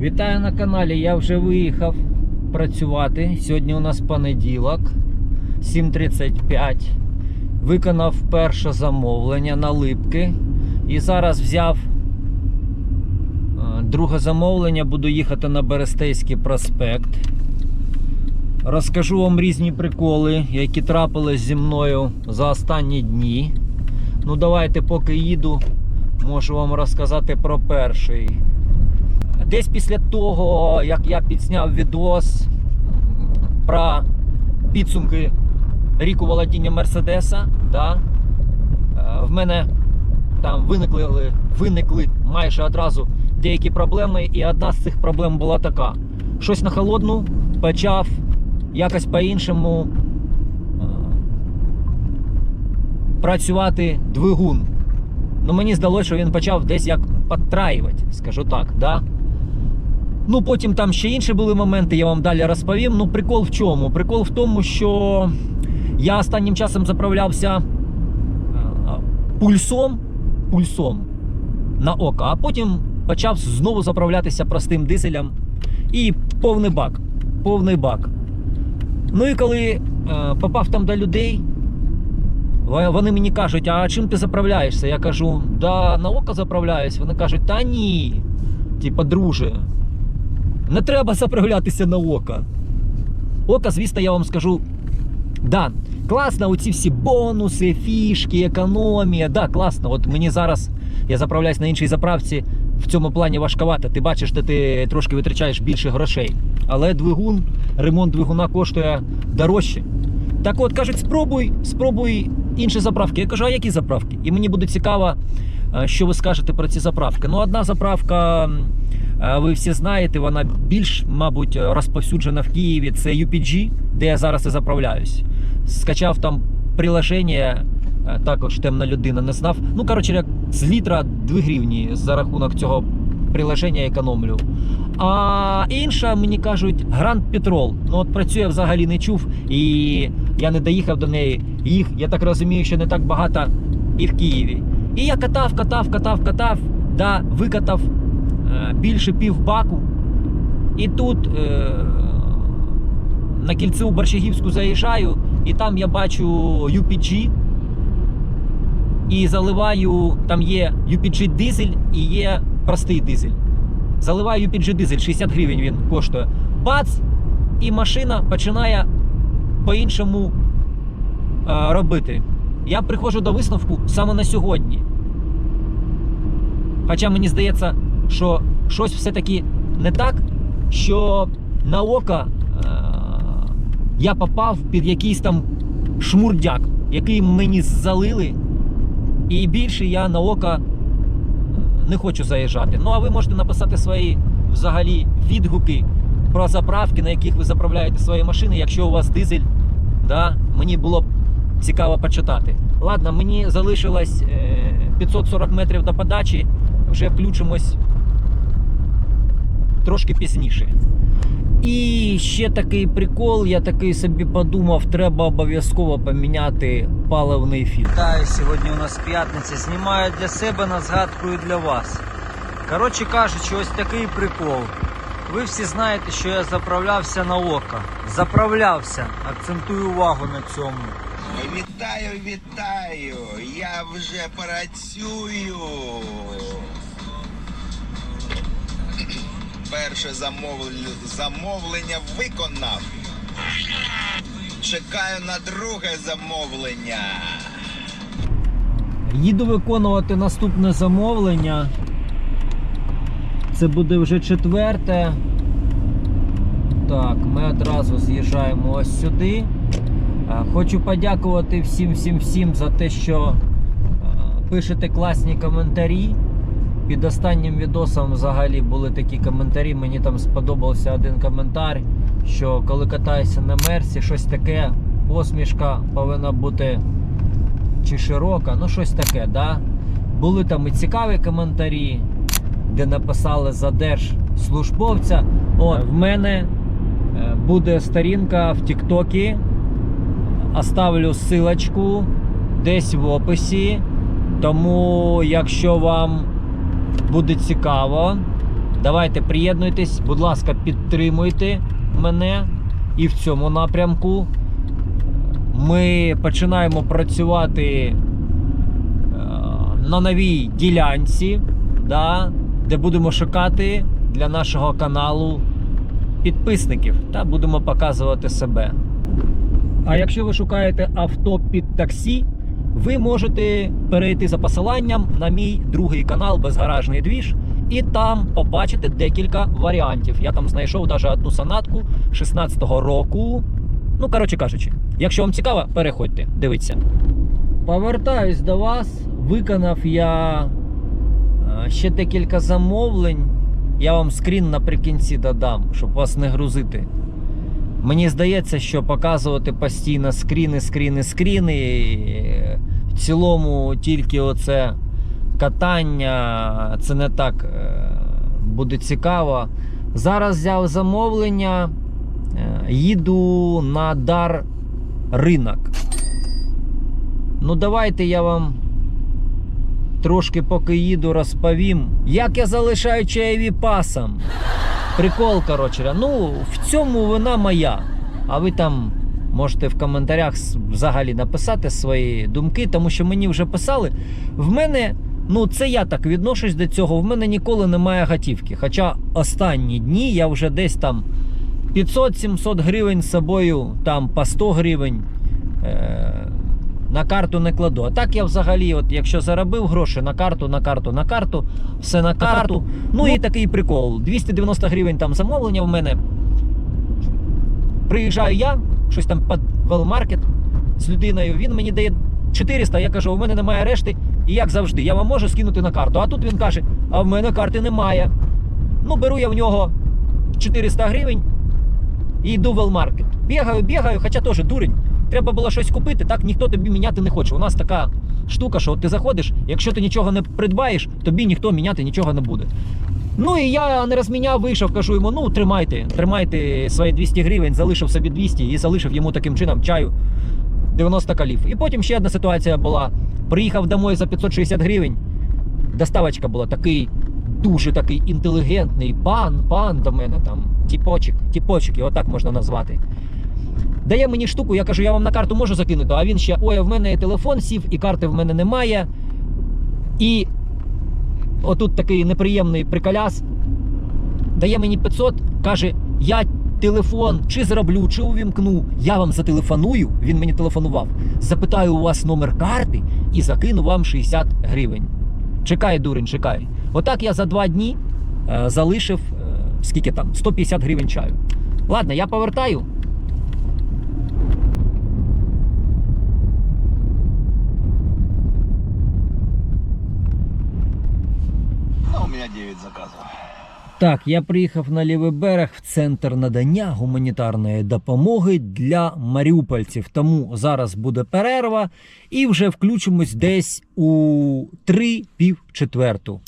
Вітаю на каналі. Я вже виїхав працювати. Сьогодні у нас понеділок, 7.35. Виконав перше замовлення на липки. І зараз взяв е, друге замовлення. Буду їхати на Берестейський проспект. Розкажу вам різні приколи, які трапились зі мною за останні дні. Ну, давайте, поки їду, можу вам розказати про перший. Десь після того, як я підзняв відос про підсумки ріку володіння Мерседеса, да, е, в мене там виникли, виникли майже одразу деякі проблеми, і одна з цих проблем була така: щось на холодну почав якось по-іншому е, працювати двигун. Ну, мені здалося, що він почав десь як підтраювати, скажу так. Да? Ну, потім там ще інші були моменти, я вам далі розповім. Ну, прикол в чому? Прикол в тому, що я останнім часом заправлявся е, пульсом, пульсом на око, а потім почав знову заправлятися простим дизелем і повний бак. Повний бак. Ну і коли е, попав там до людей, вони мені кажуть, а чим ти заправляєшся? Я кажу, да на око заправляюсь. Вони кажуть, та ні. Типа, друже, не треба заправлятися на око. Око, звісно, я вам скажу. Да, класно, оці всі бонуси, фішки, економія. Да, класно. От мені зараз я заправляюсь на іншій заправці. В цьому плані важковато. Ти бачиш, що ти трошки витрачаєш більше грошей. Але двигун, ремонт двигуна коштує дорожче. Так от кажуть, спробуй, спробуй інші заправки. Я кажу, а які заправки? І мені буде цікаво, що ви скажете про ці заправки. Ну, одна заправка, е, ви всі знаєте, вона більш, мабуть, розповсюджена в Києві. Це UPG, де я зараз і заправляюсь. Скачав там приложення, е, також темна людина не знав. Ну, коротше, як з літра 2 гривні за рахунок цього приложення економлю. А інша, мені кажуть, Гранд Петрол. Ну от про цю я взагалі не чув, і я не доїхав до неї. Їх, я так розумію, що не так багато і в Києві. І я катав, катав, катав, катав, да, викатав е, більше пів баку. І тут е, на кільцеву Борщагівську заїжджаю, і там я бачу UPG. І заливаю, там є UPG дизель і є простий дизель. Заливаю UPG дизель, 60 гривень він коштує. Бац! І машина починає по-іншому е, робити. Я приходжу до висновку саме на сьогодні. Хоча мені здається, що щось все-таки не так, що на око е, я попав під якийсь там шмурдяк, який мені залили. І більше я на око е, не хочу заїжджати. Ну а ви можете написати свої взагалі відгуки про заправки, на яких ви заправляєте свої машини, якщо у вас дизель. Да? Мені було б цікаво почитати. Ладно, мені залишилось е, 540 метрів до подачі. Вже включимось трошки пізніше. І ще такий прикол, я такий собі подумав, треба обов'язково поміняти паливний фільтр. Вітаю, сьогодні у нас п'ятниця. Знімаю для себе на згадку і для вас. Коротше кажучи, ось такий прикол. Ви всі знаєте, що я заправлявся на око. Заправлявся, акцентую увагу на цьому. Вітаю, вітаю! Я вже працюю. Перше замовлення, виконав. Чекаю на друге замовлення. Їду виконувати наступне замовлення. Це буде вже четверте. Так, ми одразу з'їжджаємо ось сюди. Хочу подякувати всім, всім, всім за те, що е, пишете класні коментарі. Під останнім відосом взагалі були такі коментарі. Мені там сподобався один коментар, що коли катаюся на мерсі, щось таке, посмішка повинна бути чи широка, ну щось таке, да? Були там і цікаві коментарі, де написали за держслужбовця. О, в мене е, буде сторінка в Тіктокі. Оставлю силочку десь в описі. Тому, якщо вам буде цікаво, Давайте приєднуйтесь, будь ласка, підтримуйте мене і в цьому напрямку. Ми починаємо працювати е, на новій ділянці, да, де будемо шукати для нашого каналу підписників та будемо показувати себе. А якщо ви шукаєте авто під таксі, ви можете перейти за посиланням на мій другий канал Безгаражний двіж, і там побачите декілька варіантів. Я там знайшов навіть одну санатку 16-го року. Ну, коротше кажучи, якщо вам цікаво, переходьте, дивіться. Повертаюсь до вас. Виконав я е, ще декілька замовлень. Я вам скрін наприкінці додам, щоб вас не грузити. Мені здається, що показувати постійно скріни, скріни, скріни. В цілому тільки оце катання, це не так е, буде цікаво. Зараз взяв замовлення, е, їду на дар ринок. Ну, давайте я вам трошки поки їду, розповім, як я залишаю чаєві пасом. Прикол, коротше. Ну, в цьому вина моя. А ви там можете в коментарях взагалі написати свої думки, тому що мені вже писали. В мене, ну це я так відношусь до цього. В мене ніколи немає готівки. Хоча останні дні я вже десь там 500-700 гривень з собою, там по 100 гривень. Е- на карту не кладу. А так я взагалі, от якщо заробив гроші на карту, на карту, на карту, все на карту. Ну і такий прикол. 290 гривень там замовлення в мене. Приїжджаю я, щось там під велмаркет з людиною. Він мені дає 400, я кажу, у мене немає решти. І як завжди, я вам можу скинути на карту. А тут він каже, а в мене карти немає. Ну, беру я в нього 400 гривень і йду в велмаркет. Бігаю, бігаю, хоча теж дурень. Треба було щось купити, так ніхто тобі міняти не хоче. У нас така штука, що от ти заходиш, якщо ти нічого не придбаєш, тобі ніхто міняти нічого не буде. Ну і я не розміняв, вийшов, кажу йому: ну тримайте, тримайте свої 200 гривень, залишив собі 200 і залишив йому таким чином чаю 90 калів. І потім ще одна ситуація була. Приїхав домой за 560 гривень. Доставочка була такий, дуже такий інтелігентний пан, пан до мене там, тіпочок, тіпочок, його так можна назвати. Дає мені штуку, я кажу, я вам на карту можу закинути, а він ще, ой, в мене телефон сів, і карти в мене немає. І отут такий неприємний приколяс. Дає мені 500, каже, я телефон чи зроблю, чи увімкну. Я вам зателефоную, він мені телефонував. Запитаю у вас номер карти і закину вам 60 гривень. Чекай, дурень, чекай. Отак я за два дні е, залишив е, скільки там, 150 гривень чаю. Ладно, я повертаю. Ну, у меня 9 заказов. Так, я приїхав на лівий берег в центр надання гуманітарної допомоги для маріупольців. Тому зараз буде перерва і вже включимось десь у 3 пів четверту.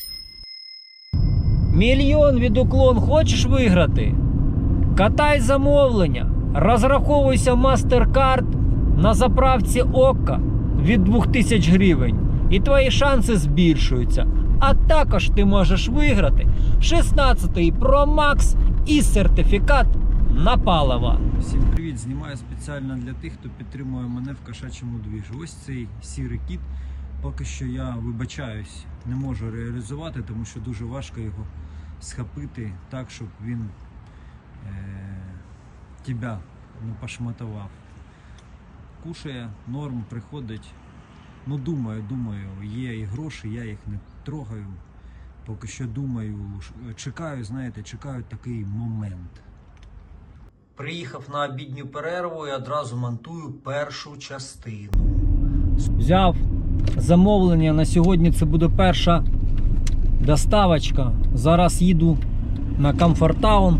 Мільйон від уклон хочеш виграти? Катай замовлення. Розраховуйся MasterCard на заправці Ока від 2000 гривень. І твої шанси збільшуються. А також ти можеш виграти 16-й Pro Max і сертифікат на паливо. Всім привіт! Знімаю спеціально для тих, хто підтримує мене в кошачому двіжу. Ось цей сірий кіт. Поки що я вибачаюсь, не можу реалізувати, тому що дуже важко його схопити так, щоб він е- тебе не пошматував. Кушає, норм, приходить. Ну, думаю, думаю, є і гроші, я їх не трогаю. Поки що думаю, чекаю, знаєте, чекаю такий момент. Приїхав на обідню перерву і одразу монтую першу частину. Взяв замовлення на сьогодні. Це буде перша доставочка. Зараз їду на Комфортаун.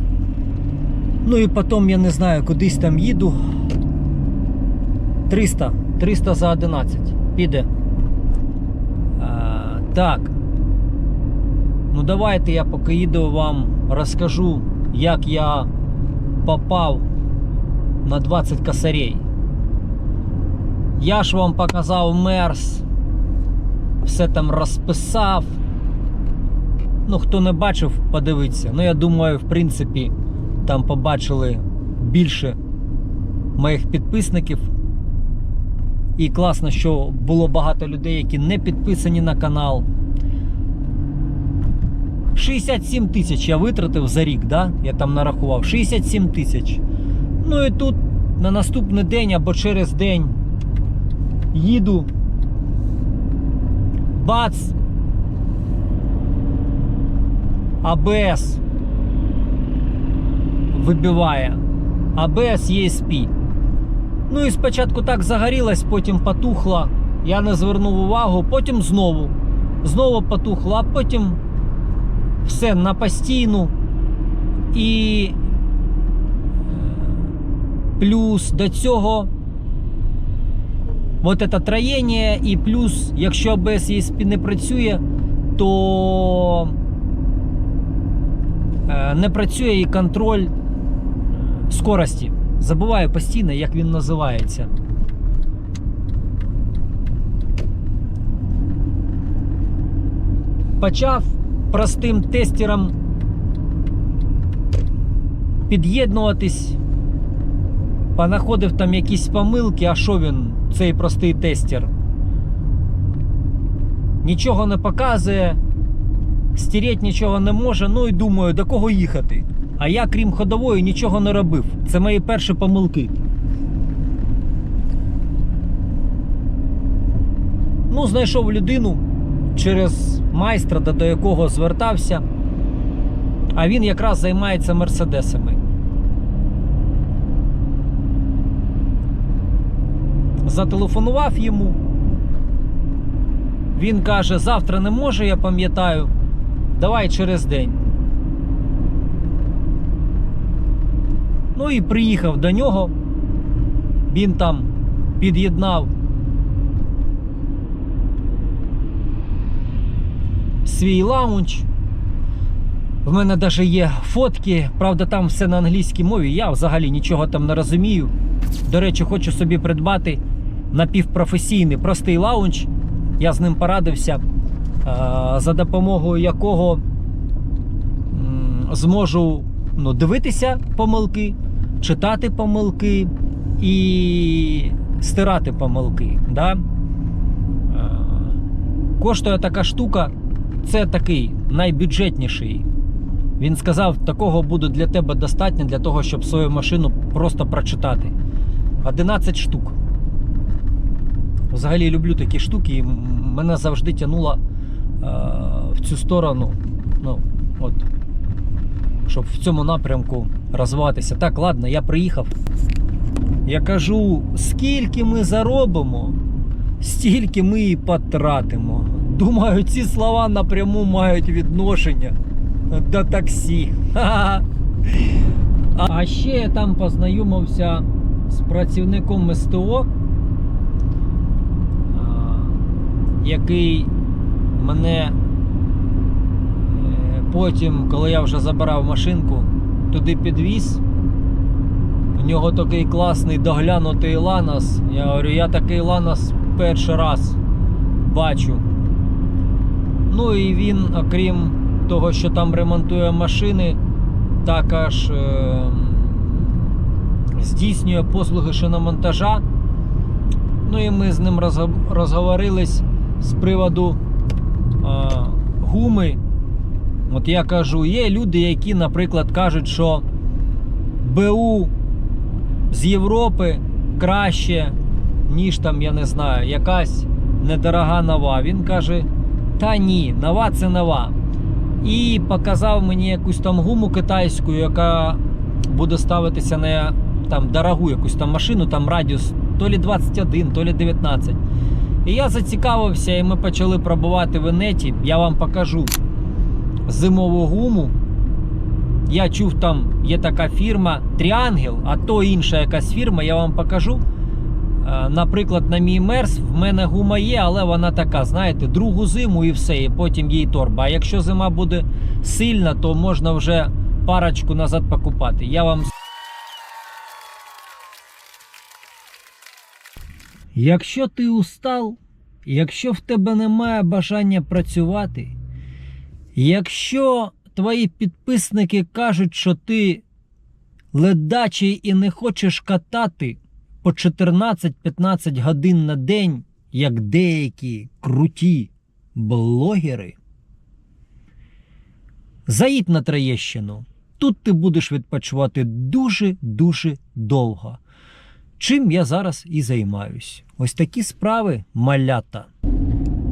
Ну і потім я не знаю, кудись там їду. 300. 300 за 11. Піде. А, так. Ну давайте я поки їду вам розкажу, як я попав на 20 косарей. Я ж вам показав мерс, все там розписав. Ну, хто не бачив, подивиться. Ну, я думаю, в принципі, там побачили більше моїх підписників. І класно, що було багато людей, які не підписані на канал. 67 тисяч я витратив за рік, да? я там нарахував. 67 тисяч. Ну і тут на наступний день або через день їду. Бац! АБС вибиває. АБС ESP. Ну і спочатку так загорілась, потім потухла. Я не звернув увагу, потім знову. Знову потухла, а потім все на постійну. І е, плюс до цього от це троєння, і плюс, якщо АБС ESP не працює, то е, не працює і контроль е, скорості. Забуваю постійно, як він називається. Почав простим тестером під'єднуватись, понаходив там якісь помилки, а що він, цей простий тестер? Нічого не показує, стереть нічого не може, ну і думаю, до кого їхати. А я, крім ходової, нічого не робив. Це мої перші помилки. Ну, знайшов людину через майстра, до якого звертався. А він якраз займається мерседесами. Зателефонував йому. Він каже: завтра не може, я пам'ятаю. Давай через день. Ну і приїхав до нього. Він там під'єднав свій лаунч. В мене навіть є фотки, правда, там все на англійській мові. Я взагалі нічого там не розумію. До речі, хочу собі придбати напівпрофесійний простий лаунч. Я з ним порадився, е, за допомогою якого зможу ну, дивитися помилки, читати помилки і стирати помилки. Да? Е, Коштує така штука, це такий найбюджетніший. Він сказав, такого буде для тебе достатньо для того, щоб свою машину просто прочитати. 11 штук. Взагалі люблю такі штуки, і мене завжди тягнуло е, в цю сторону. Ну, от, щоб в цьому напрямку розвиватися. Так, ладно, я приїхав. Я кажу, скільки ми заробимо, стільки ми і потратимо. Думаю, ці слова напряму мають відношення до таксі. А ще я там познайомився з працівником СТО, який мене е, потім, коли я вже забирав машинку, туди підвіз. У нього такий класний доглянутий ланос. Я говорю, я такий ланос перший раз бачу. Ну і він, окрім того, що там ремонтує машини, також е, здійснює послуги шиномонтажа. Ну і ми з ним розго- розговорились з приводу е, гуми. От я кажу, є люди, які, наприклад, кажуть, що БУ з Європи краще, ніж там, я не знаю, якась недорога нова. Він каже: та ні, нова це нова. І показав мені якусь там гуму китайську, яка буде ставитися на там дорогу якусь там машину, там радіус то лі 21, то лі 19. І я зацікавився, і ми почали пробувати в інеті. Я вам покажу зимову гуму. Я чув, там є така фірма Тріангел, а то інша якась фірма, я вам покажу. Е, Наприклад, на мій мерс в мене гума є, але вона така, знаєте, другу зиму і все, і потім їй торба. А якщо зима буде сильна, то можна вже парочку назад покупати. Я вам. Якщо ти устал, якщо в тебе немає бажання працювати, Якщо твої підписники кажуть, що ти ледачий і не хочеш катати по 14-15 годин на день, як деякі круті блогери, заїдь на Троєщину. Тут ти будеш відпочивати дуже-дуже довго. Чим я зараз і займаюсь. Ось такі справи малята.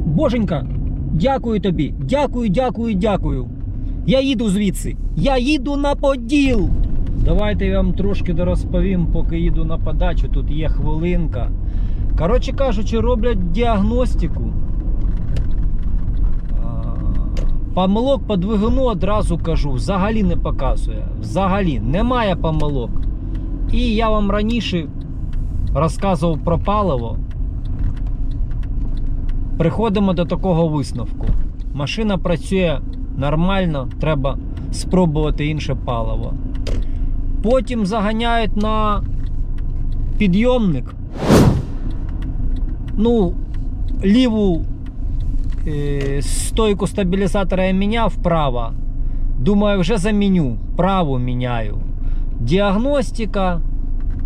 Боженька, дякую тобі. Дякую, дякую, дякую. Я їду звідси. Я їду на поділ. Давайте я вам трошки дорозповім, поки їду на подачу. Тут є хвилинка. Коротше кажучи, роблять діагностику. Помилок по двигуну одразу кажу, взагалі не показує. Взагалі немає помилок. І я вам раніше розказував про паливо. Приходимо до такого висновку. Машина працює нормально, треба спробувати інше паливо. Потім заганяють на підйомник. Ну, ліву е, стойку стабілізатора я міняв вправо. Думаю, вже заміню. Праву міняю. Діагностика,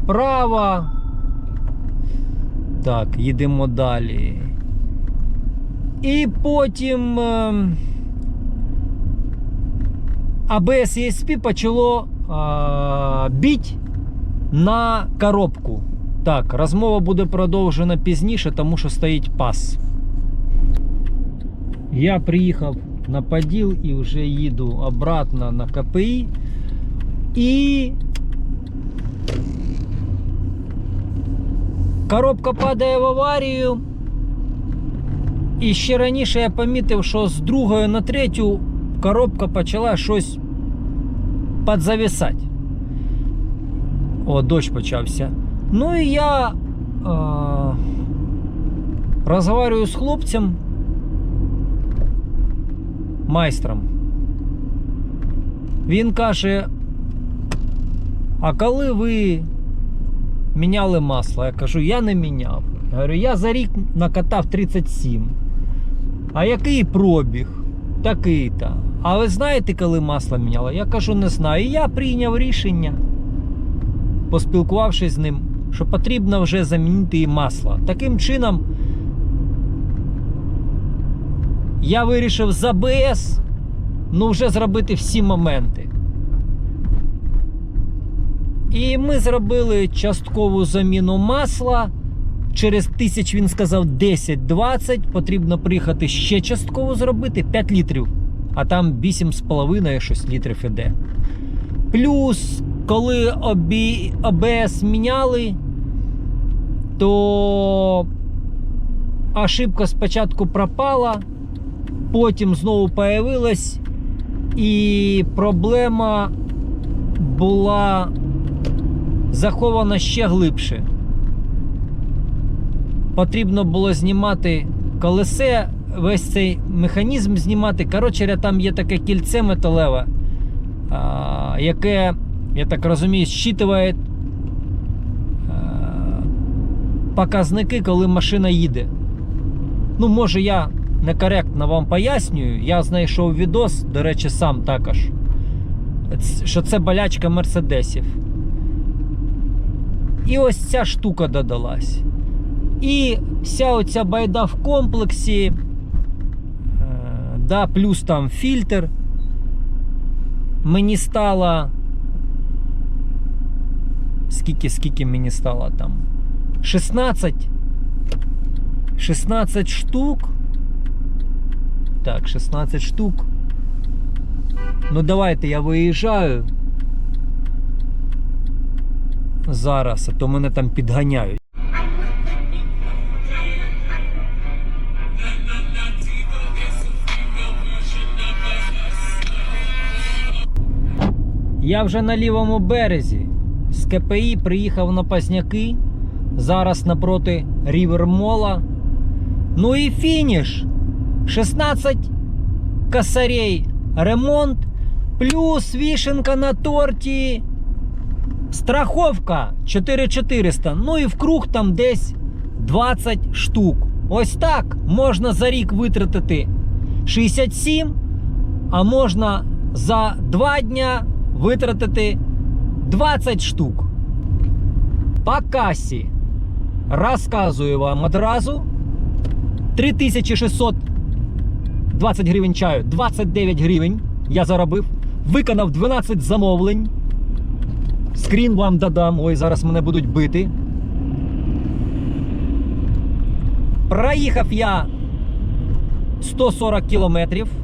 права. Так, їдемо далі. І потім е, ABS ESP почало е, біть на коробку. Так, розмова буде продовжена пізніше, тому що стоїть пас. Я приїхав на Поділ і вже їду обратно на КПІ. І коробка падає в аварію. І ще раніше я помітив, що з другої на третю коробка почала щось підзависати. О, дощ почався. Ну і я е, розговорюю з хлопцем, майстром. Він каже: А коли ви міняли масло? Я кажу, я не міняв. Я говорю, я за рік накатав 37. А який пробіг? Такий-то. А ви знаєте, коли масло міняло? Я кажу, не знаю. І я прийняв рішення, поспілкувавшись з ним, що потрібно вже замінити і масло. Таким чином, я вирішив з АБС ну, вже зробити всі моменти. І ми зробили часткову заміну масла. Через тисяч він сказав 10-20. Потрібно приїхати ще частково зробити 5 літрів. А там 8,5 щось літрів іде. Плюс, коли обі... ОБС міняли, то ошибка спочатку пропала, потім знову появилась, і проблема була захована ще глибше потрібно було знімати колесе, весь цей механізм знімати. Коротше, там є таке кільце металеве, яке, я так розумію, щитує показники, коли машина їде. Ну, може, я некоректно вам пояснюю. Я знайшов відос, до речі, сам також. Що це болячка мерседесів. І ось ця штука додалась. І вся оця байда в комплексі, е, да, плюс там фільтр. Мені стало. Скільки, скільки мені стало там? 16. 16 штук. Так, 16 штук. Ну, давайте я виїжджаю. Зараз, а то мене там підганяють. Я вже на лівому березі. З КПІ приїхав на Пазняки. Зараз напроти Рівермола. Ну і фініш. 16 косарей ремонт. Плюс вішенка на торті. Страховка 4400. Ну і вкруг там десь 20 штук. Ось так можна за рік витратити 67 а можна за 2 дня витратити 20 штук. По касі розказую вам одразу 3620 гривень чаю, 29 гривень я заробив. Виконав 12 замовлень. Скрін вам додам. Ой, зараз мене будуть бити. Проїхав я 140 кілометрів.